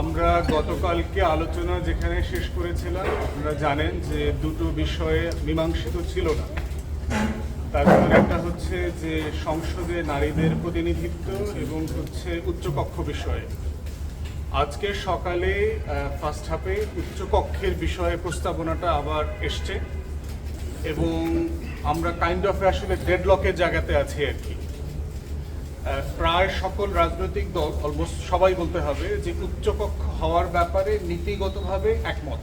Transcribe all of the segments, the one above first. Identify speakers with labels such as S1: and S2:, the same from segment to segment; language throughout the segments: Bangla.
S1: আমরা গতকালকে আলোচনা যেখানে শেষ করেছিলাম, আপনারা জানেন যে দুটো বিষয়ে মীমাংসিত ছিল না। তার একটা হচ্ছে যে সংসদে নারীদের প্রতিনিধিত্ব এবং হচ্ছে উচ্চকক্ষ বিষয়ে। আজকে সকালে ফার্স্ট হাফে উচ্চকক্ষের বিষয়ে প্রস্তাবনাটা আবার এসছে এবং আমরা কাইন্ড অফ আসলে ডেডলকের জায়গাতে আছি আর কি। প্রায় সকল রাজনৈতিক দল অলমোস্ট সবাই বলতে হবে যে উচ্চকক্ষ হওয়ার ব্যাপারে নীতিগতভাবে একমত।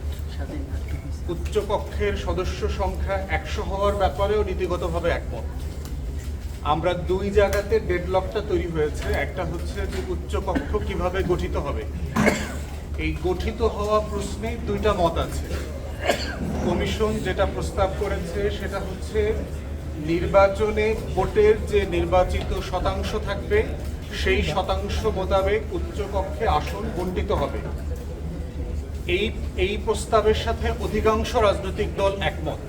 S1: উচ্চকক্ষের সদস্য সংখ্যা একশো হওয়ার ব্যাপারেও নীতিগতভাবে একমত। আমরা দুই জায়গাতে ডেডলকটা তৈরি হয়েছে। একটা হচ্ছে যে উচ্চকক্ষ কীভাবে গঠিত হবে। এই গঠিত হওয়া প্রশ্নে দুইটা মত আছে। কমিশন যেটা প্রস্তাব করেছে, সেটা হচ্ছে নির্বাচনে ভোটের যে নির্বাচিত শতাংশ থাকবে, সেই শতাংশ মোতাবেক উচ্চকক্ষে আসন বণ্টিত হবে। এই এই প্রস্তাবের সাথে অধিকাংশ রাজনৈতিক দল একমত।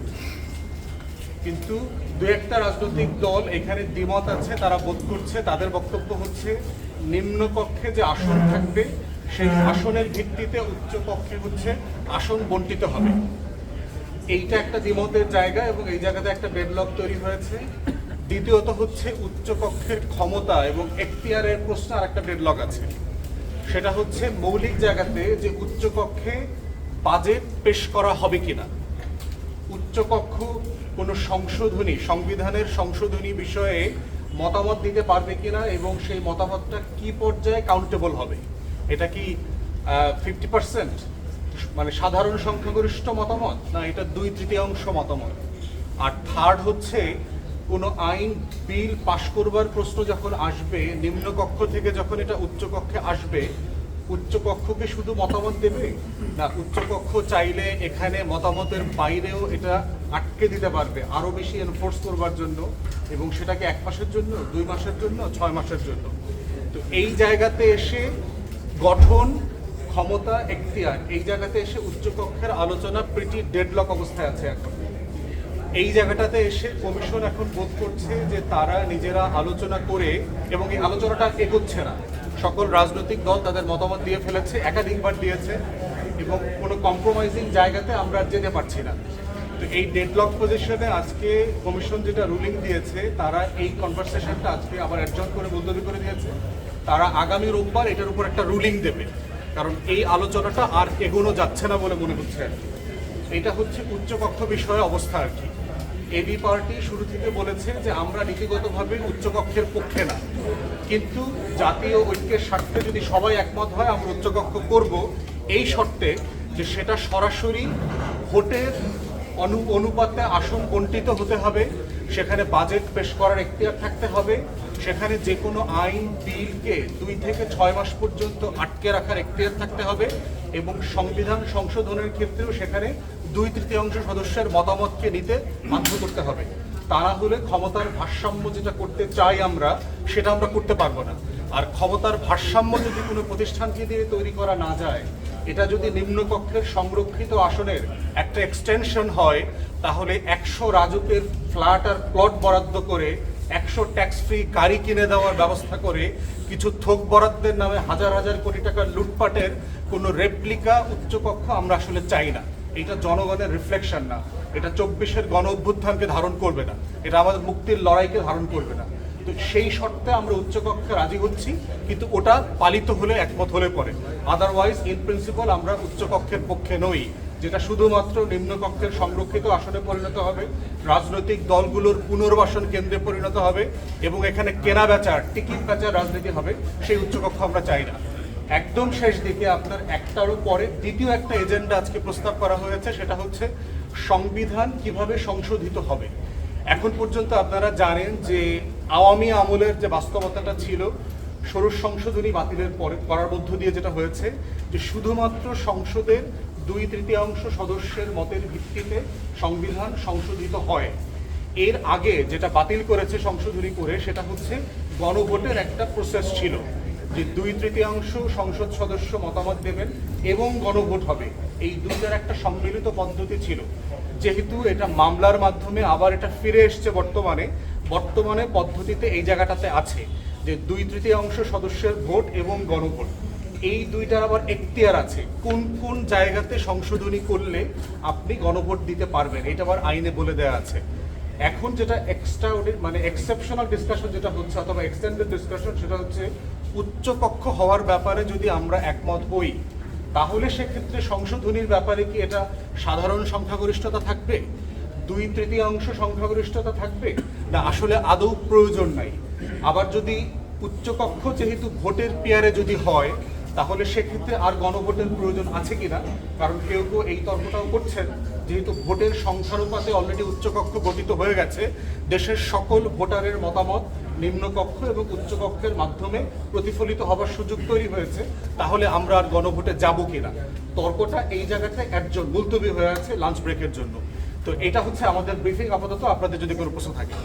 S1: কিন্তু দু একটা রাজনৈতিক দল এখানে দ্বিমত আছে, তারা বোধ করছে, তাদের বক্তব্য হচ্ছে নিম্নকক্ষে যে আসন থাকবে, সেই আসনের ভিত্তিতে উচ্চকক্ষে হচ্ছে আসন বণ্টিত হবে। এইটা একটা দ্বিমতের জায়গা এবং এই জায়গাতে একটা ডেডলক তৈরি হয়েছে। দ্বিতীয়ত হচ্ছে উচ্চকক্ষের ক্ষমতা এবং এখতিয়ারের প্রশ্ন আর একটা ডেডলক আছে। সেটা হচ্ছে মৌলিক জায়গাতে যে উচ্চকক্ষে বাজেট পেশ করা হবে কিনা। উচ্চকক্ষ কোনো সংশোধনী, সংবিধানের সংশোধনী বিষয়ে মতামত দিতে পারবে কিনা এবং সেই মতামতটা কি পর্যায়ে কাউন্টেবল হবে? এটা কি ফিফটি পার্সেন্ট মানে সাধারণ সংখ্যাগরিষ্ঠ মতামত? না, এটা দুই তৃতীয়াংশ মতামত। আর থার্ড হচ্ছে, কোনো আইন বিল পাশ করবার প্রশ্ন যখন আসবে, নিম্নকক্ষ থেকে যখন এটা উচ্চকক্ষে আসবে, উচ্চকক্ষকে শুধু মতামত দেবে? না, উচ্চকক্ষ চাইলে এখানে মতামতের বাইরেও এটা আটকে দিতে পারবে, আরও বেশি এনফোর্স করবার জন্য। এবং সেটাকে এক মাসের জন্য, দুই মাসের জন্য, ছয় মাসের জন্য। তো এই জায়গাতে এসে গঠন ক্ষমতা এখতিয়ার, এই জায়গাতে এসে উচ্চকক্ষের আলোচনা প্রিটি ডেডলক অবস্থায় আছে এখন। এই জায়গাটাতে এসে কমিশন এখন বোধ করছে যে তারা নিজেরা আলোচনা করে এবং এই আলোচনাটা এগোচ্ছে না। সকল রাজনৈতিক দল তাদের মতামত দিয়ে ফেলেছে, একাধিকবার দিয়েছে এবং কোনো কম্প্রোমাইজিং জায়গাতে আমরা যেতে পারছি না। তো এই ডেডলক পজিশনে আজকে কমিশন যেটা রুলিং দিয়েছে, তারা এই কনভারসেশনটা আজকে আবার অ্যাডজন করে মুলতবি করে দিয়েছে। তারা আগামী রোববার এটার উপর একটা রুলিং দেবে। কারণ এই আলোচনাটা আর এগোনো যাচ্ছে না বলে মনে হচ্ছে। এটা হচ্ছে উচ্চকক্ষ বিষয়ে অবস্থা আর কি। এবি পার্টি শুরু থেকে বলেছে যে আমরা নীতিগতভাবে উচ্চকক্ষের পক্ষে না। কিন্তু জাতীয় ঐক্যের স্বার্থে যদি সবাই একমত হয়, আমরা উচ্চকক্ষ করব। এই শর্তে যে সেটা সরাসরি ভোটের অনু, অনুপাতে আসন বণ্টিত হতে হবে। সেখানে বাজেট পেশ করার এখতিয়ার থাকতে হবে। সেখানে যে কোনো আইন, বিলকে দুই থেকে ছয় মাস পর্যন্ত আটকে রাখার এখতিয়ার থাকতে হবে এবং সংবিধান সংশোধনের ক্ষেত্রেও সেখানে দুই তৃতীয়াংশ সদস্যের মতামতকে নিতে বাধ্য করতে হবে। তা না হলে ক্ষমতার ভারসাম্য যেটা করতে চাই আমরা, সেটা আমরা করতে পারব না। আর ক্ষমতার ভারসাম্য যদি কোনো প্রতিষ্ঠানকে দিয়ে তৈরি করা না যায়, এটা যদি নিম্নকক্ষের সংরক্ষিত আসনের একটা এক্সটেনশন হয়, তাহলে একশো রাজুকের ফ্ল্যাট আর প্লট বরাদ্দ করে একশো ট্যাক্স ফ্রি গাড়ি কিনে দেওয়ার ব্যবস্থা করে কিছু থোক বরাদ্দের নামে হাজার হাজার কোটি টাকার লুটপাটের কোনো রেপ্লিকা উচ্চকক্ষ আমরা আসলে চাই না। এটা জনগণের রিফ্লেকশন না। এটা চব্বিশের গণ অভ্যুত্থানকে ধারণ করবে না। এটা আমাদের মুক্তির লড়াইকে ধারণ করবে না। তো সেই শর্তে আমরা উচ্চকক্ষে রাজি হচ্ছি, কিন্তু ওটা পালিত হলে একমত হলে পরে। আদারওয়াইজ ইন প্রিন্সিপাল আমরা উচ্চকক্ষের পক্ষে নই। যেটা শুধুমাত্র নিম্নকক্ষের সংরক্ষিত আসনে পরিণত হবে, রাজনৈতিক দলগুলোর পুনর্বাসন কেন্দ্রে পরিণত হবে এবং এখানে কেনা বেচার, টিকিট বেচার রাজনীতি হবে, সেই উচ্চকক্ষ আমরা চাই না। একদম শেষ দিকে আপনার একটারও পরে দ্বিতীয় একটা এজেন্ডা আজকে প্রস্তাব করা হয়েছে, সেটা হচ্ছে সংবিধান কীভাবে সংশোধিত হবে। এখন পর্যন্ত আপনারা জানেন যে আওয়ামী আমলের যে বাস্তবতাটা ছিল, ষোড়শ সংশোধনী বাতিলের পরে করার মধ্য দিয়ে যেটা হয়েছে, যে শুধুমাত্র সংসদের দুই তৃতীয়াংশ সদস্যের মতের ভিত্তিতে সংবিধান সংশোধিত হয়। এর আগে যেটা বাতিল করেছে সংশোধনী করে, সেটা হচ্ছে গণভোটের একটা প্রসেস ছিল যে দুই তৃতীয়াংশ সংসদ সদস্য মতামত দেবেন এবং গণভোট হবে। এই দুইটার একটা সম্মিলিত পদ্ধতি ছিল। যেহেতু এটা মামলার মাধ্যমে আবার এটা ফিরে এসছে বর্তমানে বর্তমানে পদ্ধতিতে এই জায়গাটাতে আছে যে দুই তৃতীয়াংশ সদস্যের ভোট এবং গণভোট। এই দুইটার আবার এখতিয়ার আছে। কোন কোন জায়গাতে সংশোধনী করলে আপনি গণভোট দিতে পারবেন, এটা আবার আইনে বলে দেওয়া আছে। এখন যেটা এক্সট্রা মানে এক্সেপশনাল ডিসকাশন যেটা হচ্ছে, অথবা এক্সটেন্ডেড ডিসকাশন সেটা হচ্ছে উচ্চকক্ষ হওয়ার ব্যাপারে যদি আমরা একমত হই, তাহলে সেক্ষেত্রে সংশোধনীর ব্যাপারে কি এটা সাধারণ সংখ্যাগরিষ্ঠতা থাকবে? দুই তৃতীয়াংশ সংখ্যাগরিষ্ঠতা থাকবে? না, আসলে আদৌ প্রয়োজন নাই। আবার যদি উচ্চকক্ষ যেহেতু ভোটের পেয়ারে যদি হয় তাহলে সেক্ষেত্রে আর গণভোটের প্রয়োজন আছে কিনা? কারণ কেউ কেউ এই তর্কটাও করছেন, যেহেতু ভোটের সংখ্যানুপাতে অলরেডি উচ্চকক্ষ গঠিত হয়ে গেছে, দেশের সকল ভোটারের মতামত নিম্নকক্ষ এবং উচ্চকক্ষের মাধ্যমে প্রতিফলিত হবার সুযোগ তৈরি হয়েছে, তাহলে আমরা আর গণভোটে যাব কিনা? তর্কটা এই জায়গাতে একজন মুলতবি হয়ে আছে লাঞ্চ ব্রেকের জন্য। তো এটা হচ্ছে আমাদের ব্রিফিং আপাতত আপনাদের যদি কোনো প্রশ্ন থাকে।